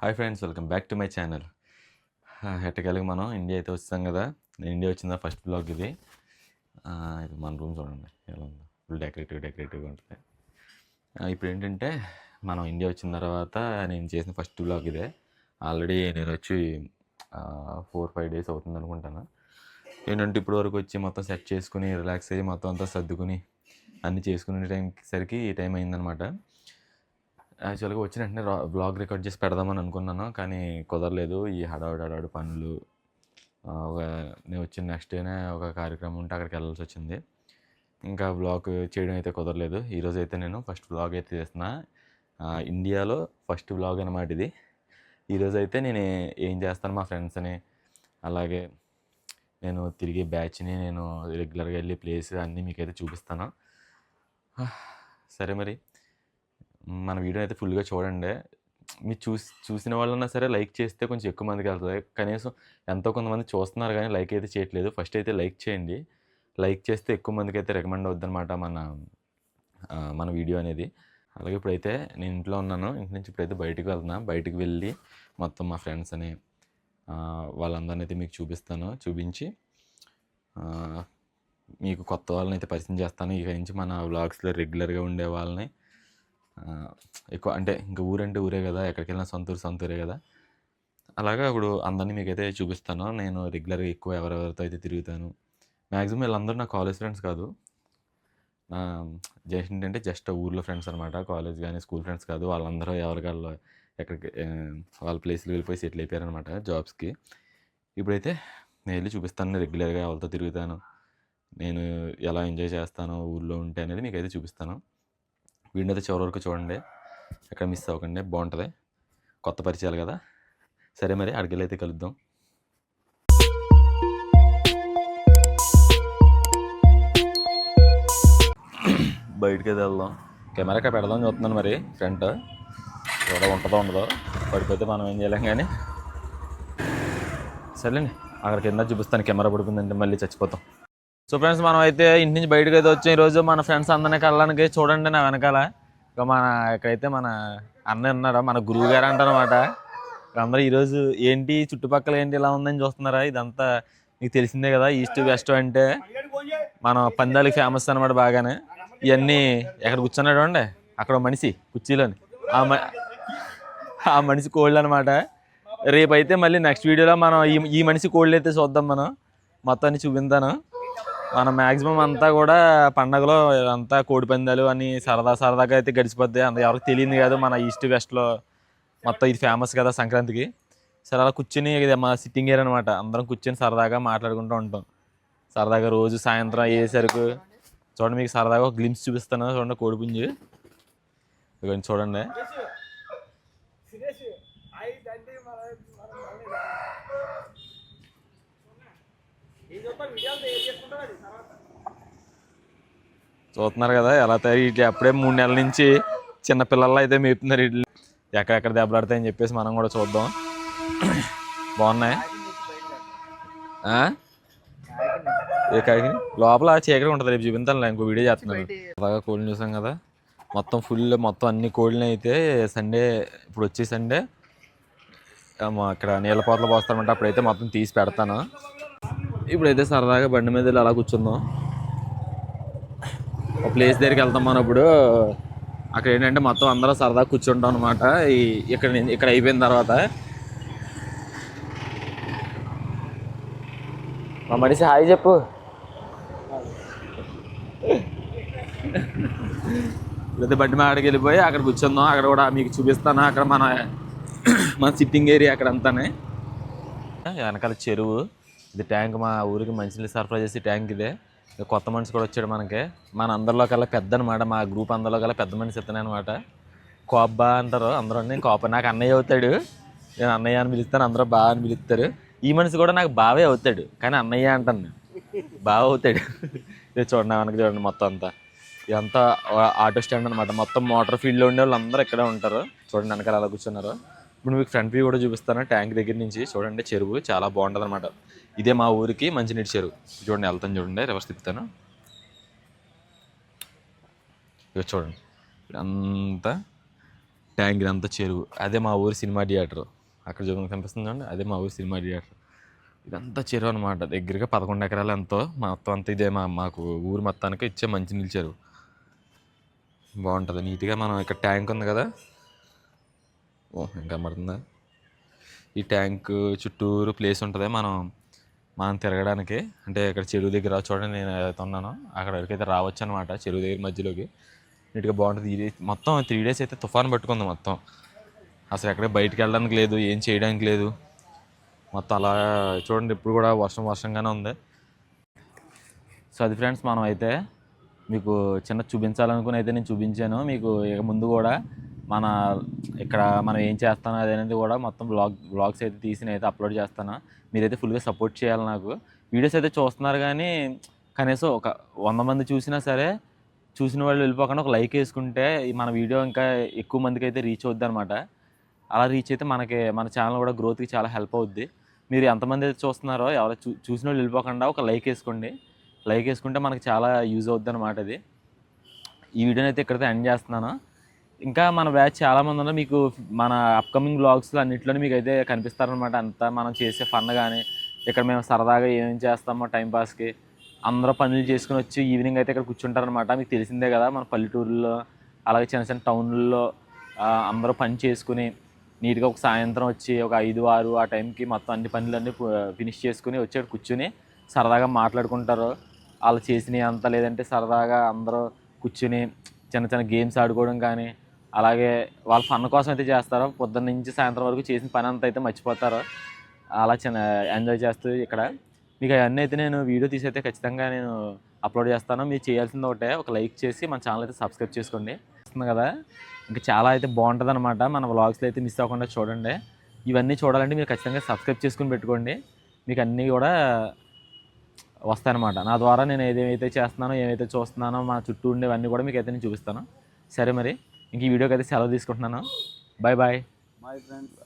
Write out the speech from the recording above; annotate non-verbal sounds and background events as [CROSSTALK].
Hi friends welcome back to my channel ఎట్టకెళ్ళకి మనం? India అయితే వచ్చాం కదా. నేను ఇండియా వచ్చిందా ఫస్ట్ బ్లాగ్ ఇది. ఇది మన రూమ్ చూడండి. ఎలా ఉందో. ఫుల్ డెకరేటివ్ డెకరేటివ్గా ఉంటుంది. ఇప్పుడు ఏంటంటే మనం ఇండియా వచ్చిన తర్వాత నేను చేసిన ఫస్ట్ బ్లాగ్ ఇదే. ఆల్రెడీ నేను వచ్చి ఫోర్ ఫైవ్ డేస్ అవుతుంది అనుకుంటాను. ఏంటంటే ఇప్పుడు వరకు వచ్చి మొత్తం సెట్ చేసుకుని రిలాక్స్ అయ్యి మొత్తం అంతా సర్దుకుని అన్నీ చేసుకునే టైంకి సరికి ఈ టైం అయిందనమాట యాక్చువల్గా వచ్చిన వెంటనే బ్లాగ్ రికార్డ్ చేసి పెడదామని అనుకున్నాను కానీ కుదరలేదు. ఈ హడావుడి హడావుడి పనులు ఒక నేను వచ్చిన నెక్స్ట్ డేనే ఒక కార్యక్రమం ఉంటే అక్కడికి వెళ్ళాల్సి వచ్చింది. ఇంకా బ్లాగ్ చేయడం అయితే కుదరలేదు. ఈరోజు అయితే నేను ఫస్ట్ బ్లాగ్ అయితే చేస్తున్నా. ఇండియాలో ఫస్ట్ బ్లాగ్ అనమాట ఇది. ఈరోజు అయితే నేను ఏం చేస్తాను మా ఫ్రెండ్స్ని అలాగే నేను తిరిగే బ్యాచ్ని నేను రెగ్యులర్గా వెళ్ళే ప్లేస్ అన్నీ మీకైతే చూపిస్తాను. [SIGHS] సరే మరి. మన వీడియో అయితే ఫుల్గా చూడండి. మీరు చూసి చూసిన వాళ్ళన్నా సరే లైక్ చేస్తే కొంచెం ఎక్కువ మందికి వెళ్తుంది కనీసం ఎంతో కొంతమంది చూస్తున్నారు కానీ లైక్ అయితే చేయట్లేదు. ఫస్ట్ అయితే లైక్ చేయండి. లైక్ చేస్తే ఎక్కువ మందికి అయితే రికమెండ్ అవుద్దనమాట మన మన వీడియో అనేది. అలాగే ఇప్పుడైతే నేను ఇంట్లో ఉన్నాను. ఇంటి నుంచి ఇప్పుడైతే బయటకు వెళ్తున్నా. బయటికి వెళ్ళి మొత్తం మా ఫ్రెండ్స్ అని వాళ్ళందరిని అయితే మీకు చూపిస్తాను. చూపించి మీకు కొత్త వాళ్ళని అయితే పరిచయం చేస్తాను. ఇక నుంచి మన వ్లాగ్స్లో రెగ్యులర్గా ఉండే వాళ్ళని ఎక్కువ అంటే ఇంకా ఊరంటే ఊరే కదా ఎక్కడికి వెళ్ళినా సొంతూరు సొంతూరే కదా. అలాగా ఇప్పుడు అందరినీ మీకైతే చూపిస్తాను. నేను రెగ్యులర్గా ఎక్కువ ఎవరెవరితో అయితే తిరుగుతాను. మ్యాక్సిమం వీళ్ళందరూ నా కాలేజ్ ఫ్రెండ్స్ కాదు. నా జస్ట్ ఏంటంటే జస్ట్ ఊర్లో ఫ్రెండ్స్ అనమాట కాలేజ్ కానీ స్కూల్ ఫ్రెండ్స్ కాదు. వాళ్ళందరూ ఎవరికాళ్ళు ఎక్కడికి వాళ్ళ ప్లేస్లు వెళ్ళిపోయి సెటిల్ అయిపోయారనమాట జాబ్స్కి. ఇప్పుడైతే నేను వెళ్ళి చూపిస్తాను రెగ్యులర్గా వాళ్ళతో తిరుగుతాను. నేను ఎలా ఎంజాయ్ చేస్తాను ఊళ్ళో ఉంటే అనేది మీకు అయితే చూపిస్తాను. వీడియో అయితే చివరి వరకు చూడండి. ఎక్కడ మిస్ అవ్వకండి. బాగుంటుంది. కొత్త పరిచయాలు కదా. సరే మరి అడిగెళ్ళి అయితే కలుద్దాం. బయటికి అయితే వెళ్దాం. కెమెరా ఇక్కడ పెడదాం చూస్తున్నాను మరి ఫ్రంట్. చూడ ఉంటుందో ఉండదో. పడిపోతే మనం ఏం చేయలేం కానీ. సరేలేండి అక్కడ కింద చూపిస్తాను. కెమెరా పడిపోయిందంటే మళ్ళీ చచ్చిపోతాం. సో ఫ్రెండ్స్ మనం అయితే ఇంటి నుంచి బయటకు అయితే వచ్చాం. ఈరోజు మన ఫ్రెండ్స్ అందరినీ కలడానికి చూడండి నా వెనకాల. ఇక మన ఇక్కడైతే మన అన్న ఉన్నాడు మన గురువు గారు అంటారనమాట అందరూ ఈరోజు ఏంటి చుట్టుపక్కల ఏంటి ఇలా ఉందని చూస్తున్నారా? ఇదంతా మీకు తెలిసిందే కదా ఈస్ట్ వెస్ట్ అంటే మన పందాలకి ఫేమస్ అనమాట బాగానే. ఇవన్నీ ఎక్కడ కూర్చున్నాడు అండి అక్కడ మనిషి కుర్చీలోని. ఆ మ ఆ మనిషి కోళ్ళు అనమాట రేపైతే మళ్ళీ నెక్స్ట్ వీడియోలో మనం ఈ ఈ మనిషి కోళ్ళు అయితే చూద్దాం మనం. మొత్తాన్ని చూపించాను మన మాక్సిమం అంతా కూడా పండగలో అంతా కోడి పందాలు అని సరదా సరదాగా అయితే గడిచిపోద్ది. అంత ఎవరికి తెలియదు కాదు మన ఈస్ట్ వెస్ట్లో మొత్తం ఇది ఫేమస్ కదా సంక్రాంతికి. సరే అలా కూర్చుని ఇది మా సిట్టింగ్ ఏరియా అనమాట అందరం కూర్చొని సరదాగా మాట్లాడుకుంటూ ఉంటాం. సరదాగా రోజు సాయంత్రం అయ్యేసరికి చూడండి మీకు సరదాగా ఒక గ్లిమ్స్ చూపిస్తాను. చూడండి కోడిపుంజు ఇదిగోండి చూడండి. చూస్తున్నారు కదా ఎలా తయారు? అప్పుడే మూడు నెలల నుంచి చిన్న పిల్లల్లో అయితే మేపుతున్నారు వీటిని ఎక్కడెక్కడ దెబ్బలాడతాయని చెప్పేసి మనం కూడా చూద్దాం. బాగున్నాయి? ఆ? ఏ కాకి? లోపల చీకటి ఉంటుంది రేపు చూపించాలి ఇంకో వీడియో చేస్తున్నాను. అలాగా కోళ్ళని చూసాం కదా. మొత్తం ఫుల్ మొత్తం అన్ని కోళ్ళని అయితే సండే ఇప్పుడు వచ్చే సండే అక్కడ నీళ్ళ పోతలు పోస్తామంటే అప్పుడైతే మొత్తం తీసి పెడతాను. ఇప్పుడైతే సరదాగా బండి మీద వెళ్ళి అలా కూర్చుందాం. ఒక ప్లేస్ దగ్గరికి వెళ్తాం మనం ఇప్పుడు అక్కడ ఏంటంటే మొత్తం అందరూ సరదా కూర్చుంటాం అనమాట ఈ ఇక్కడ ఇక్కడ అయిపోయిన తర్వాత మా మనిషి హాయ్ చెప్పు. లేదా బండి మాడికి వెళ్ళిపోయి అక్కడ కూర్చుందాం. అక్కడ కూడా మీకు చూపిస్తాను. అక్కడ మన మన సిట్టింగ్ ఏరియా అక్కడ అంతానే. వెనకాల చెరువు. ఇది ట్యాంక్ మా ఊరికి మంచినీళ్ళు సరఫరా చేసే ట్యాంక్ ఇదే. కొత్త మనిషి కూడా వచ్చాడు మనకి. మన అందరిలో కల్లా పెద్ద అనమాట మా గ్రూప్ అందరిలో కల్లా పెద్ద మనిషి ఇతనే అనమాట కోబ్బా అంటారు అందరూ నేను కోప నాకు అన్నయ్య అవుతాడు. నేను అన్నయ్య అని పిలుస్తాను. అందరూ బాగా అని పిలుస్తారు. ఈ మనిషి కూడా నాకు బావే అవుతాడు. కానీ అన్నయ్య అంటాను బాగా బావ అవుతాడు. ఇది చూడండి వెనక చూడండి మొత్తం అంతా. ఇదంతా ఆటో స్టాండ్ అనమాట మొత్తం మోటార్ ఫీల్డ్లో ఉండే వాళ్ళు అందరూ ఇక్కడే ఉంటారు. చూడండి వెనకాల అలా కూర్చున్నారు. ఇప్పుడు మీకు ఫ్రంట్ వ్యూ కూడా చూపిస్తాను. ట్యాంక్ దగ్గర నుంచి చూడండి చెరువు చాలా బాగుంటుంది అనమాట ఇదే మా ఊరికి మంచినీటి చెరువు. చూడండి వెళ్తాను చూడండి రివర్స్ తిప్పుతాను. ఇక చూడండి అంతా ట్యాంక్ ఇదంతా చెరువు. అదే మా ఊరి సినిమా థియేటర్. అక్కడ చూడండి కనిపిస్తుంది చూడండి అదే మా ఊరి సినిమా థియేటర్. ఇదంతా చెరువు అనమాట దగ్గరగా పదకొండు ఎకరాలు ఎంతో మొత్తం అంతా ఇదే మా మాకు ఊరు మొత్తానికి ఇచ్చే మంచినీళ్ళు చెరువు. బాగుంటుంది. నీట్గా మనం ఇక్కడ ట్యాంక్ ఉంది కదా ఓ ఈ ట్యాంక్ చుట్టూరు ప్లేస్ ఉంటుంది మనం మనం తిరగడానికి. అంటే ఇక్కడ చెరువు దగ్గర చూడండి నేను ఏదైతే ఉన్నానో అక్కడ వరకైతే రావచ్చు అనమాట చెరువు దగ్గర మధ్యలోకి. నీట్గా బాగుంటుంది. ఈ మొత్తం త్రీ డేస్ అయితే తుఫాన్ పట్టుకుంది మొత్తం. అసలు ఎక్కడ బయటికి వెళ్ళడానికి లేదు ఏం చేయడానికి లేదు. మొత్తం అలా చూడండి ఇప్పుడు కూడా వర్షం వర్షంగానే ఉంది. సో అది ఫ్రెండ్స్ మనం అయితే మీకు చిన్న చూపించాలనుకుని అయితే నేను చూపించాను. మీకు ఇక ముందు కూడా మన ఇక్కడ మనం ఏం చేస్తాను అనేది కూడా మొత్తం బ్లాగ్ బ్లాగ్స్ అయితే తీసి అయితే అప్లోడ్ చేస్తాను. మీరైతే ఫుల్గా సపోర్ట్ చేయాలి నాకు. వీడియోస్ అయితే చూస్తున్నారు కానీ కనీసం ఒక వంద మంది చూసినా సరే చూసిన వాళ్ళు వెళ్ళిపోకుండా ఒక లైక్ వేసుకుంటే మన వీడియో ఇంకా ఎక్కువ మందికి అయితే రీచ్ అవుద్ది అనమాట అలా రీచ్ అయితే మనకి మన ఛానల్ కూడా గ్రోత్కి చాలా హెల్ప్ అవుద్ది. మీరు ఎంతమంది అయితే చూస్తున్నారో ఎవరో చూ చూసిన వాళ్ళు వెళ్ళిపోకుండా ఒక లైక్ వేసుకోండి. లైక్ వేసుకుంటే మనకి చాలా యూజ్ అవుద్ది అనమాట ఇది ఈ వీడియోని అయితే ఇక్కడైతే ఎండ్ చేస్తున్నాను. ఇంకా మన బ్యాచ్ చాలామంది ఉన్నారు. మీకు మన అప్కమింగ్ బ్లాగ్స్లో అన్నింటిలోనే మీకు అయితే కనిపిస్తారనమాట అంతా మనం చేసే ఫన్ కానీ ఇక్కడ మేము సరదాగా ఏమేమి చేస్తామో టైంపాస్కి అందరూ పనులు చేసుకుని వచ్చి ఈవినింగ్ అయితే ఇక్కడ కూర్చుంటారనమాట మీకు తెలిసిందే కదా మన పల్లెటూరులో అలాగే చిన్న చిన్న టౌన్లలో అందరూ పని చేసుకుని నీట్గా ఒక సాయంత్రం వచ్చి ఒక ఐదు ఆరు ఆ టైంకి మొత్తం అన్ని పనులన్నీ ఫినిష్ చేసుకుని వచ్చి అక్కడ కూర్చుని సరదాగా మాట్లాడుకుంటారు. వాళ్ళు చేసినవి అంతా లేదంటే సరదాగా అందరూ కూర్చుని చిన్న చిన్న గేమ్స్ ఆడుకోవడం కానీ అలాగే వాళ్ళ ఫన్ కోసం అయితే చేస్తారు పొద్దున్న నుంచి సాయంత్రం వరకు చేసిన పని అంతా అయితే మర్చిపోతారు అలా చిన్న ఎంజాయ్ చేస్తూ ఇక్కడ. మీకు అవన్నీ అయితే నేను వీడియో తీసి అయితే ఖచ్చితంగా నేను అప్లోడ్ చేస్తాను. మీరు చేయాల్సింది ఒకటే ఒక లైక్ చేసి మన ఛానల్ అయితే సబ్స్క్రైబ్ చేసుకోండి. వస్తుంది కదా? ఇంకా చాలా అయితే బాగుంటుంది అనమాట మన వ్లాగ్స్లో అయితే మిస్ అవ్వకుండా చూడండి. ఇవన్నీ చూడాలంటే మీరు ఖచ్చితంగా సబ్స్క్రైబ్ చేసుకుని పెట్టుకోండి. మీకు అన్నీ కూడా వస్తాయన్నమాట. నా ద్వారా నేను ఏదేమైతే చేస్తున్నానో ఏమైతే చూస్తున్నానో మా చుట్టూ ఉండేవన్నీ కూడా మీకు అయితే నేను చూపిస్తాను. సరే మరి. ఇంక ఈ వీడియోకి అయితే సెలవు తీసుకుంటున్నాను. Bye bye bye friends